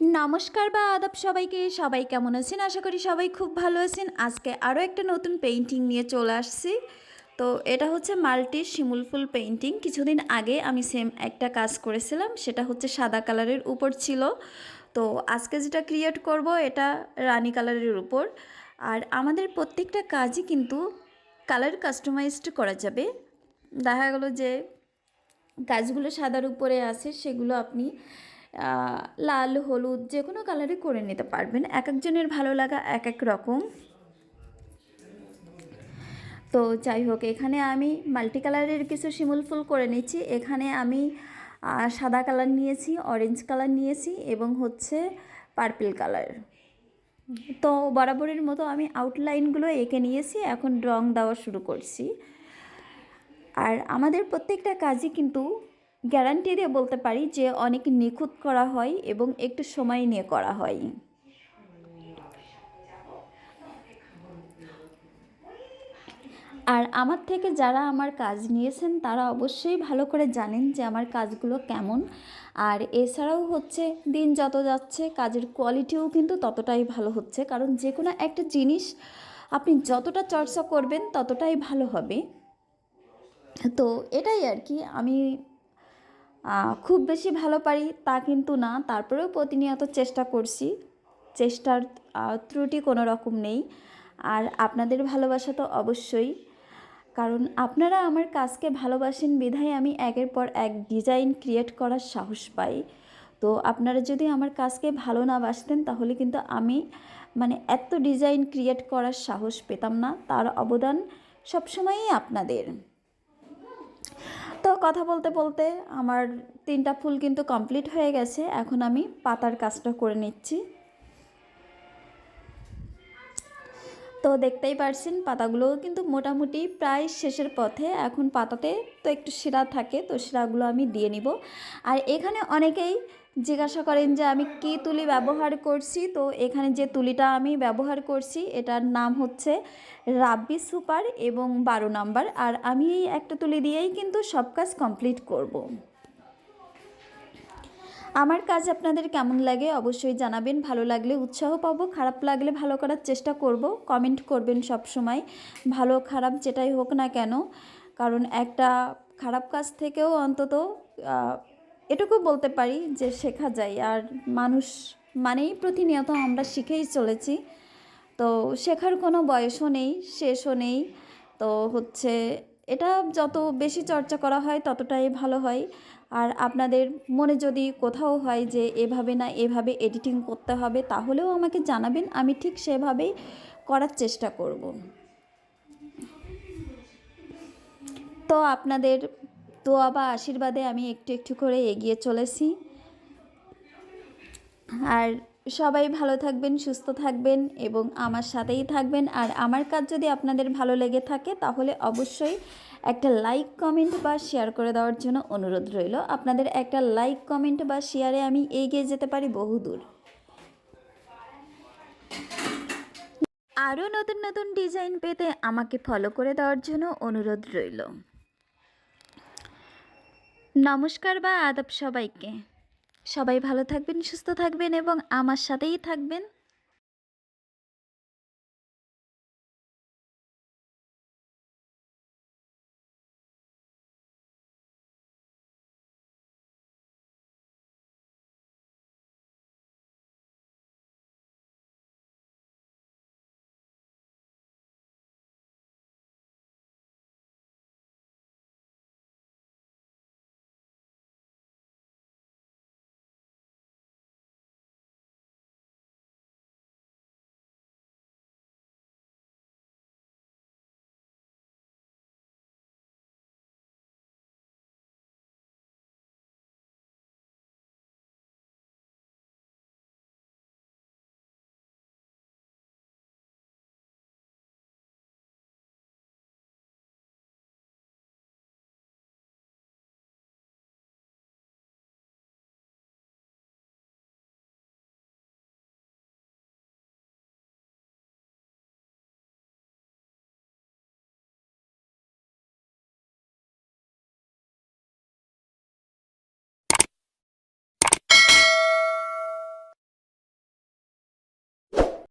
নমস্কার বা আদাব সবাইকে। সবাই কেমন আছেন? আশা করি সবাই খুব ভালো আছেন। আজকে আরও একটা নতুন পেইন্টিং নিয়ে চলে আসছি। তো এটা হচ্ছে মাল্টি শিমুল ফুল পেইন্টিং কিছুদিন আগে আমি সেম একটা কাজ করেছিলাম, সেটা হচ্ছে সাদা কালারের উপর ছিল। তো আজকে যেটা ক্রিয়েট করব, এটা রানি কালারের উপর। আর আমাদের প্রত্যেকটা কাজই কিন্তু কালার কাস্টমাইজড করা যাবে। দেখা গেলো যে কাজগুলো সাদার উপরে আছে, সেগুলো আপনি লাল, হলুদ যে কোনো কালারে করে নিতে পারবেন। এক একজনের ভালো লাগা এক এক রকম। তো যাই হোক, এখানে আমি মাল্টি কালারের কিছু শিমুল ফুল করে নিচ্ছি। এখানে আমি সাদা কালার নিয়েছি অরেঞ্জ কালার নিয়েছি এবং হচ্ছে পার্পল কালার তো বরাবরের মতো আমি আউটলাইনগুলো এঁকে নিয়েছি, এখন রং দেওয়া শুরু করছি। আর আমাদের প্রত্যেকটা কাজই কিন্তু গ্যারান্টি দিয়ে বলতে পারি যে অনেক নিখুঁত করা হয় এবং একটু সময় নিয়ে করা হয়। আর আমার থেকে যারা আমার কাজ নিয়েছেন, তারা অবশ্যই ভালো করে জানেন যে আমার কাজগুলো কেমন। আর এছাড়াও হচ্ছে, দিন যত যাচ্ছে, কাজের কোয়ালিটিও কিন্তু ততটাই ভালো হচ্ছে। কারণ যে কোনো একটা জিনিস আপনি যতটা চর্চা করবেন, ততটাই ভালো হবে। তো এটাই আর কি। আমি খুব বেশি ভালো পারি তা কিন্তু না। তারপরেও প্রতিনিয়ত চেষ্টা করছি। চেষ্টার ত্রুটি কোনো রকম নেই। আর আপনাদের ভালোবাসা তো অবশ্যই। কারণ আপনারা আমার কাজকে ভালোবাসেন বিধায় আমি একের পর এক ডিজাইন ক্রিয়েট করার সাহস পাই। তো আপনারা যদি আমার কাজকে ভালো না বাসতেন, তাহলে কিন্তু আমি মানে এত ডিজাইন ক্রিয়েট করার সাহস পেতাম না। তার অবদান সবসময়ই আপনাদের। কথা বলতে বলতে আমার তিনটা ফুল কিন্তু কমপ্লিট হয়ে গেছে। এখন আমি পাতার কাজটা করে নিচ্ছি। তো দেখতেই পারছেন, পাতাগুলোও কিন্তু মোটামুটি প্রায় শেষের পথে। এখন পাতাতে তো একটু শিরা থাকে, তো শিরাগুলো আমি দিয়ে নিব। আর এখানে অনেকেই জিজ্ঞাসা করেন যে আমি কী তুলি ব্যবহার করছি? তো এখানে যে তুলিটা আমি ব্যবহার করছি, এটার নাম হচ্ছে রাব্বি সুপার এবং বারো নাম্বার। আর আমি এই একটা তুলি দিয়েই কিন্তু সব কাজ কমপ্লিট করব। আমার কাজ আপনাদের কেমন লাগে অবশ্যই জানাবেন। ভালো লাগলে উৎসাহ পাবো, খারাপ লাগলে ভালো করার চেষ্টা করব কমেন্ট করবেন সব সময় ভালো খারাপ যেটাই হোক না কেন, কারণ একটা খারাপ কাজ থেকেও অন্তত এটুকু বলতে পারি যে শেখা যায়। আর মানুষ মানেই প্রতিনিয়ত আমরা শিখেই চলেছি। তো শেখার কোনো বয়সও নেই, শেষও নেই। তো হচ্ছে, এটা যত বেশি চর্চা করা হয় ততটাই ভালো হয়। আর আপনাদের মনে যদি কোথাও হয় যে এভাবে না এভাবে এডিটিং করতে হবে, তাহলেও আমাকে জানাবেন, আমি ঠিক সেভাবেই করার চেষ্টা করব। তো আপনাদের দোয়া বা আশীর্বাদে আমি একটু একটু করে এগিয়ে চলেছি। আর সবাই ভালো থাকবেন, সুস্থ থাকবেন এবং আমার সাথেই থাকবেন। আর আমার কাজ যদি আপনাদের ভালো লেগে থাকে তাহলে অবশ্যই একটা লাইক কমেন্ট বা শেয়ার করে দেওয়ার জন্য অনুরোধ রইল। আপনাদের একটা লাইক কমেন্ট বা শেয়ারে আমি এগিয়ে যেতে পারি বহুদূর। আরও নতুন নতুন ডিজাইন পেতে আমাকে ফলো করে দেওয়ার জন্য অনুরোধ রইল। নমস্কার বা আদব সবাইকে। সবাই ভালো থাকবেন সুস্থ থাকবেন এবং আমার সাথেই থাকবেন।